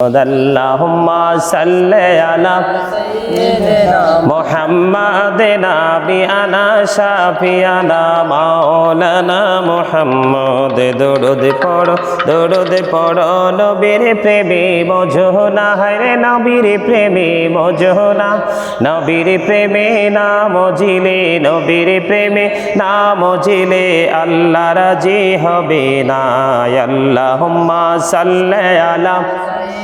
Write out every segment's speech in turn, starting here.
اللهم صل على محمد نبينا شافينا مولانا محمد দরুদ পড়ো দরুদ পড়ো নবীর প্রেমে বোঝো না হরে নবীর প্রেমে বোঝো না নবীর প্রেমে না মজিলে নবীর প্রেমে না মজিলে আল্লাহ রাজি হবে না আল্লাহুম্মা সাল্লি আলা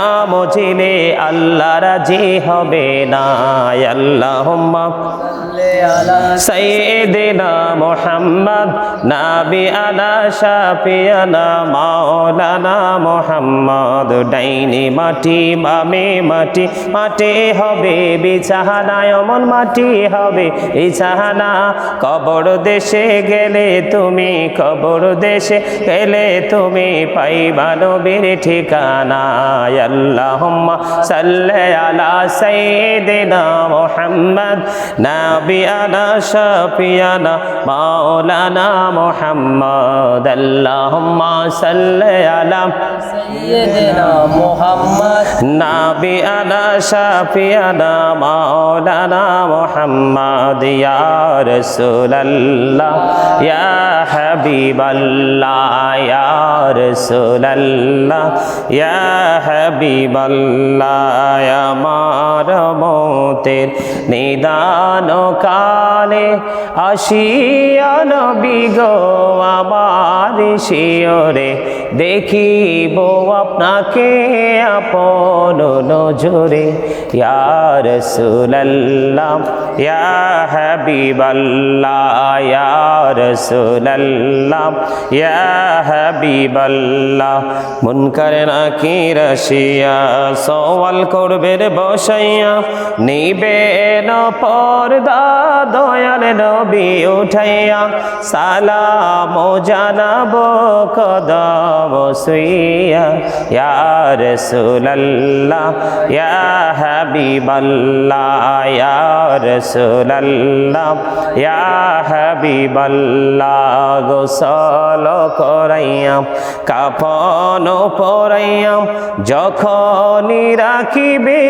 নাম বুঝিলে আল্লাহ রাজি হবে না। আল্লাহ সৈদিনা মোহাম্মদ, নাবি আলা শাফিয়ানা, মাওলানা মোহাম্মদ। ডাইনি মাটি মামে মাটি মাটি হবে বিছাহানা অমন মাটি হবে বিছাহানা কবর দেশে গেলে তুমি, কবর দেশে গেলে তুমি পাইবা নবীর ঠিকানা। اللهم صل على سيدنا محمد نبينا شفيعنا مولانا محمد. اللهم صل على سيدنا محمد نبينا شفيعنا مولانا محمد. يا رسول الله يا حبيب الله يا رسول الله يا حبيب হাবিবাল্লাহ, আমার মতের নিদান কালে আসিয়া নবী গো, আমার শিওরে দেখিব আপনাকে আপন নজরে। ইয়া রাসূলুল্লাহ, ইয়া হাবিবাল্লাহ, ইয়া রাসূলুল্লাহ, ইয়া হাবিবাল্লাহ। মুনকার নাকির আসিয়া সওয়াল করবে রে বসাইয়া নিবেন পর্দা দয়াল নবী উঠাইয়া, সালাম জানাব কদম সুইয়া, ইয়া রাসূলুল্লাহ, ইয়া হাবিবাল্লাহ, ইয়া রাসূলুল্লাহ, ইয়া হাবিবাল্লাহ, গোসল করাইয়া, কাফন পরাইয়া যখনই রাখিবে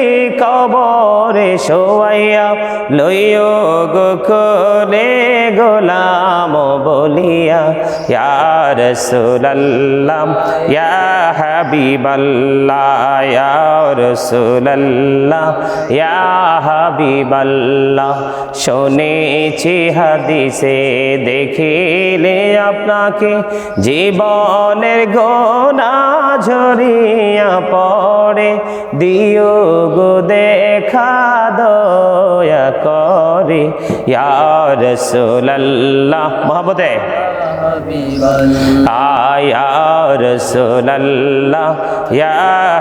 কবরে শোয়াইয়া, লইও গো কোলে গোলাম বলিয়া, ইয়া রাসূলুল্লাহ, ইয়া হাবিবাল্লাহ, ইয়া রাসূলুল্লাহ, ইয়া হাবিবাল্লাহ। শুনেছি হাদিসে দেখিলে আপনাকে জীবনের গোনা ঝরিয়া করে, দিও গো দেখা দয়া করে। ইয়ার সোল্লাহ মহাবতে আয়ার সোল্লাহ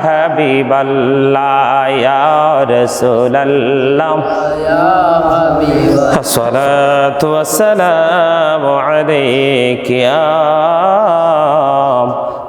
হাবিবাল্লাহ সোল্লাম সলাত সালাম আলাইক। ইয়া الصلاة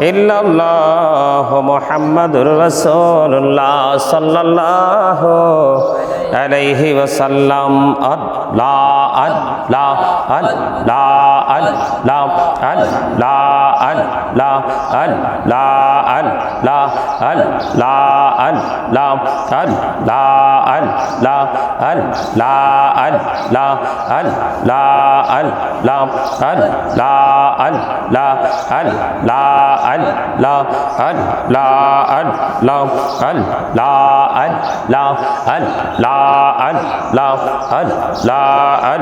ইল্লাল্লাহ মুহাম্মাদুর রাসূলুল্লাহ সাল্লাল্লাহু আলাইহি ওয়াসাল্লাম। আল্লাহ আল্লাহ আল্লাহ আল্লাহ আল্লাহ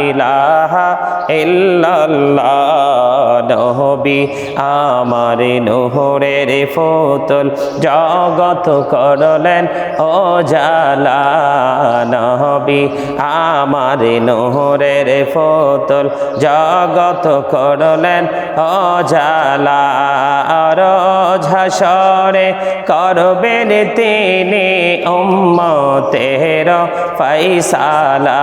ilaha illallah নবী আমার নহরের ফতুল জগত করলেন ও জালা নবী আমার নহরের ফতুল জগত করলেন ও জালা ঝাসরে করবেন তিনি উম্মতের ফাইসালা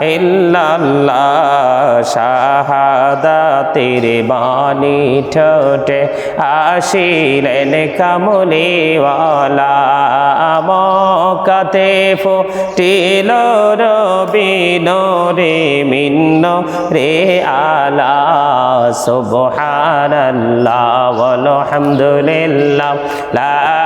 ইল্লাল্লাহ, শাহাদাতের বাণী ঠোঁটে আসিলেন কামলিওয়ালা। মকাতে ফুটিল রবি রে মিন্ন রে আলা। সুবহানাল্লাহ আলহামদুলিল্লাহ লা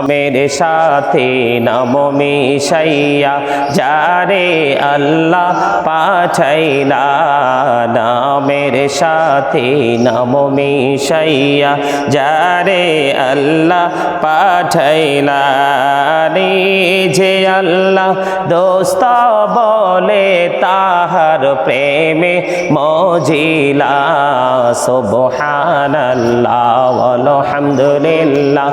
নামের সাথে নাম মিশাইয়া, যারে আল্লাহ পাঠাইলা। নামের সাথে নাম মিশাইয়া, যারে আল্লাহ পাঠাইলা। যে আল্লাহ দোস্ত বলে, তাহার প্রেমে মজিলা। সুবহানাল্লাহ আলহামদুলিল্লাহ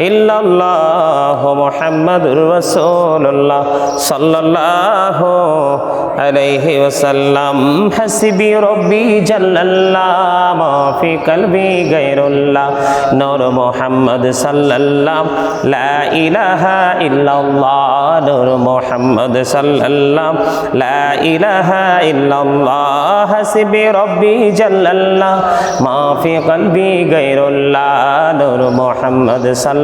ইল্লাল্লাহ মুহাম্মাদুর রাসূলুল্লাহ সাল্লাল্লাহু আলাইহি ওয়াসাল্লাম হাসবি রব্বি জাল্লাল্লাহ মা ফি কলবি গায়রুল্লাহ নূর মুহাম্মদ সাল্লাল্লাহ লা ইলাহা ইল্লাল্লাহ নূর মুহাম্মদ সাল্লাল্লাহ লা ইলাহা ইল্লাল্লাহ হাসবি রব্বি জাল্লাল্লাহ মা ফি কলবি গায়রুল্লাহ নূর মুহাম্মদ সাল্লাল্লাহ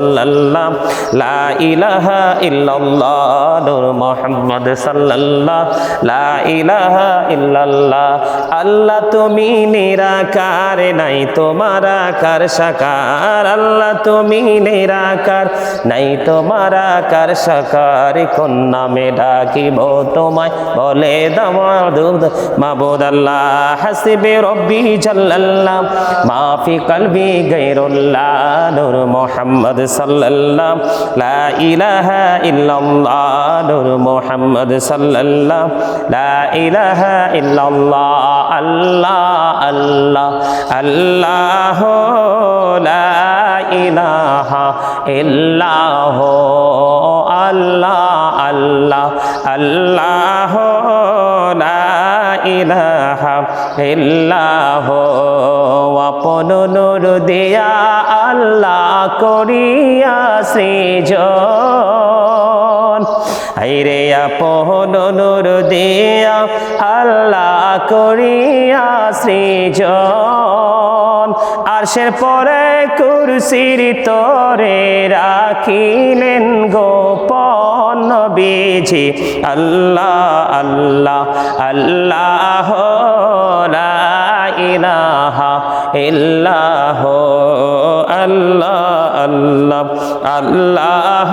লা লা ইলাহা ইল্লাল্লাহ, নূর মোহাম্মদ সাল্লাল্লাহ, লা ইলাহা ইল্লাল্লাহ। আল্লাহ তুমি নিরাকার, নাই তোমার আকার সাকার। আল্লাহ তুমি নিরাকার, নাই তোমার আকার সাকার। কোন নামে ডাকিব তোমায়? বলে দামাদুদ মাবুদ আল্লাহ, হাসিবে রব্বি জাল্লাল্লাহ। মাফি কলবি গৈরুল্লাহ নূর মোহাম্মদ সাল্লাল্লাহ লা ইলাহা ইল্লাল্লাহ নূর মোহাম্মদ সাল্লাল্লাহ লা ইলাহা ইল্লাল্লাহ আল্লাহ আল্লাহ আল্লাহ লা ইলাহা ইল্লাহ আল্লাহ আল্লাহ আল্লাহ লা ইলাহা ইল্লাহ, আপন নূর দিয়া আল্লাহ করিয়া সৃজন। আইরে আপন নূর দিয়া আল্লাহ করিয়া সৃজন। আরশের পরে কুরসির তরে রাখিলেন গোপন নবীজি। আল্লাহ আল্লাহ আল্লাহ ইলাহা আল্লাহ আল্লাহ আল্লাহ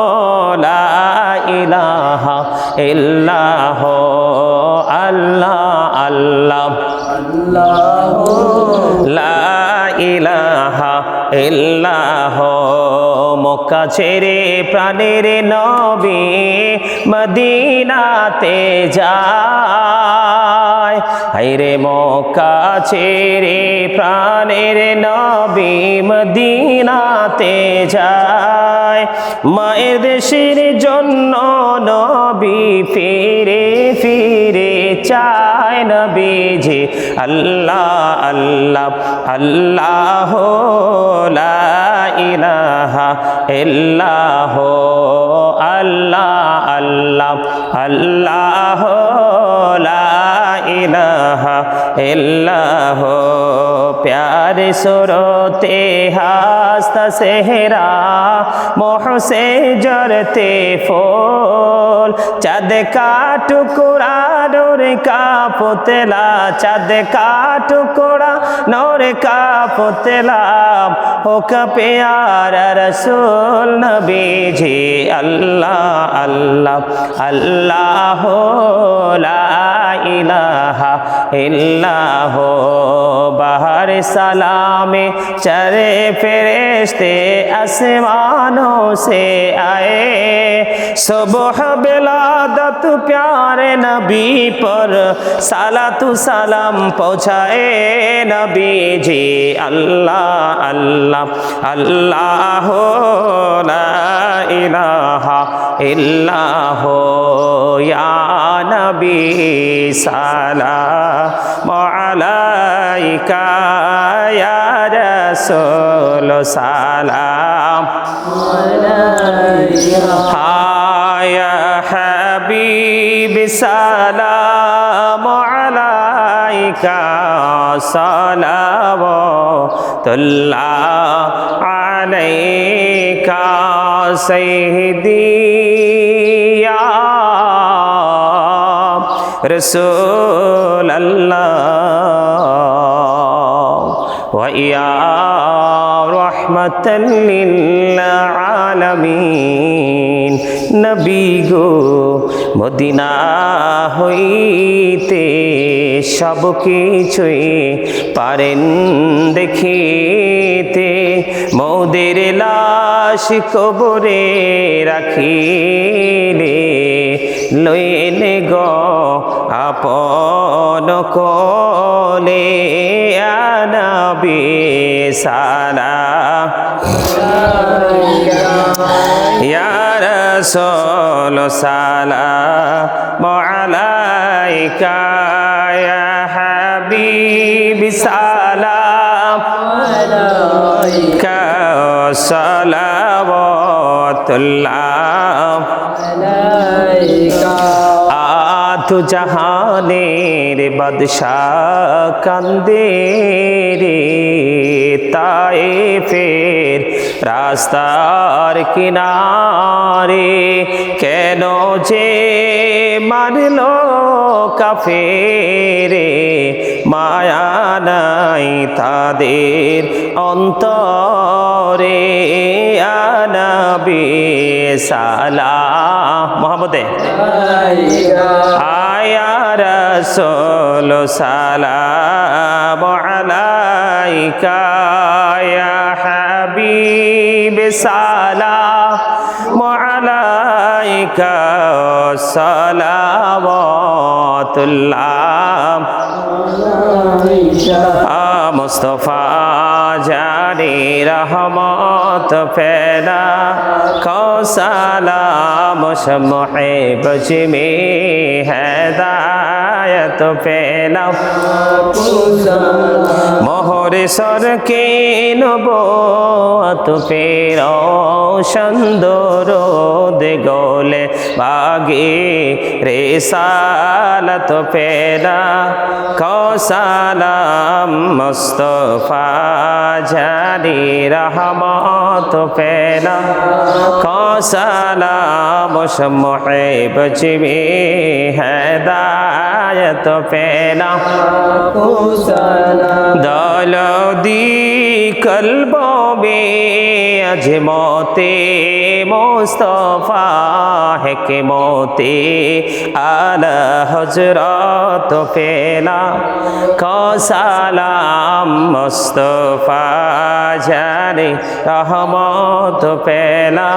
লা আল্লাহ আল্লাহ। লা মক্কা ছেড়ে প্রাণের নবী মদিনাতে যায় হাইরে মক্কা ছেড়ে প্রাণের নবী মদিনাতে যায়। মায়ের দেশের জন্য নবী ফিরে ফিরে চায় নবীজি। আল্লাহ আল্লাহ আল্লাহ, লা ইলাহা ইল্লাহ, আল্লাহ আল্লাহ আল্লাহ, লা इलाहा हो प्यार सुरोते हास्त सेहरा, मोह से जरते फूल। चद का टुकड़ा नूर का पुतला, चद का टुकड़ा नूर का पुतला। हुक प्यार रसूल नबी जी, अल्लाह अल्लाह अल्लाह हो ইলাহা اللہ بہر سلام چرے فرشتے آسمانوں سے آئے صبح بلادت پیارے نبی پر سالات سلام پہنچائے نبی جی اللہ اللہ اللہ لا الہ الا ہو یا نبی سلام ya rasul salam ya habib salam alaika salawatullah alaika sayyidi ya رسول রসুল আলমিন। নবী গো মদিনা হইতে সব কিছুই পারেন দেখিতে। মৌদের লাশ কবরে রাখিলে। লইন গ আপন কলে আনবি সারা। ইয়া রাসূল সালাম আলাইকা ইয়া হাবিবি সালাম আলাইকা সালাওয়াতুল্লাহ আতু জাহানের বাদশাহ কান্দে রে তায়ে ফের রাস্তার কিনারে কেন যে মারলো কাফেরে? মায়া নাই তাদের অন্তরে। আনবি সালাম মোহাম্মদে আয়া রসুল, সালাম আলাইকা সালাম আলাইকা সালাওয়াতুল্লাহ মুস্তফা জানি রহমত ফেলা কৌসালাম সমহে বজমে হেদায়ত ফেলা মোহর সর কে নবত ফের সুন্দর দে গোলে বাগে রে সালত ফেরা কৌসালাম মুস্তফা জানি রহমত ফেলা কৌসালাম সমহে বজমে হেদায়ত ফেলা দল দি কলবে আজমতে মোস্তফা হেকে মতে আলা হজরত ফেলা কসালাম মোস্তফা, জানে রহমত পেলা।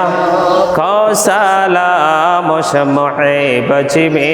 কসালাম সমহে বজবে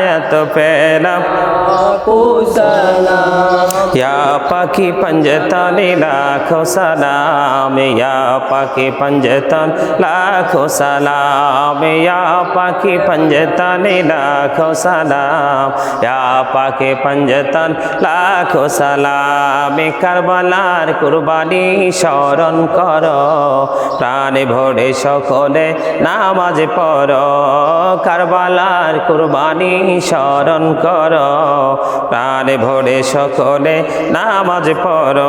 আয়াত পেলাম। ইয়া পাখি পঞ্জতন লাখো সালাম পাখি পঞ্জতন লাখো সালাম পাখি পঞ্জতন লাখো সালাম পাখি পঞ্জতন লাখো সালাম। কারবালার কুরবানি স্মরণ কর, প্রাণ ভরে সকলে নামাজ পড়। কারবালার কুরবানি স্মরণ কর। প্রাণে ভরে সকলে নামাজ পড়।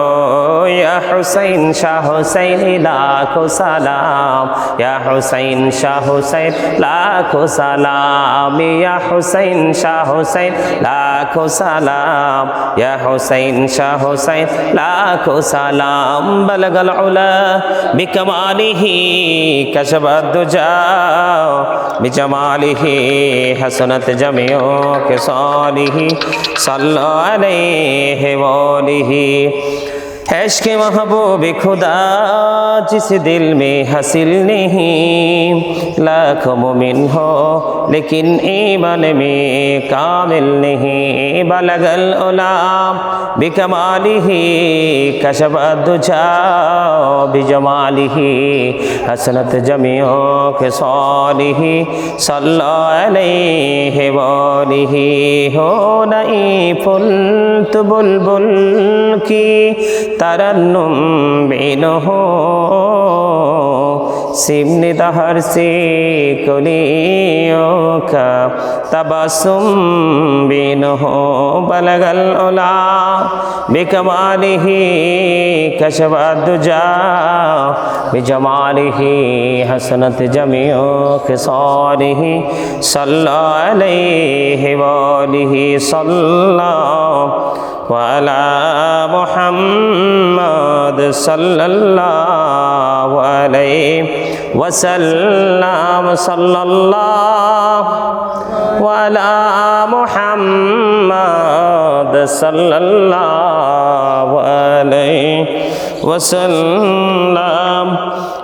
ইয়া হুসাইন, শাহ হুসাইন, লাখো সালাম। ইয়া হুসাইন, শাহ হুসাইন, লাখো সালাম। ইয়া হুসাইন, শাহ হুসাইন, লাখো সালাম। ইয়া হুসাইন, শাহ হুসাইন, লাখো সালাম। বলগল উলা বিকমালিহি কশবদ দুজা। বিজমালিহি হাসনাত জামিও সালিহি সাল্লা আলাইহি ওয়ালিহি। ऐश्क महबूब खुदा, जिस दिल में हासिल नहीं। लाख मुमिन हो, लेकिन ईमान में कामिल नहीं। बलगल उलाम बिकमालिही कशब दुजा बिजमालिही हसनत जमियो के सालिही सल्लल्लाहु अलैहि वालिही हो नई फुल तो बुलबुल की তারান্নুম বিনহ সিমনি তাহার সে কলিয়কা তাবাসুম বিনহ বলগল ওলা বিকমালিহি কশবাদুজা বিজমালিহি হসনত জমিও খসালিহি সাল্লাল্লাহি ওয়ালিহি সাল্লাল্লাহু وعلى محمد صلى الله عليه وسلم صلى الله وعلى محمد صلى الله عليه وسلم.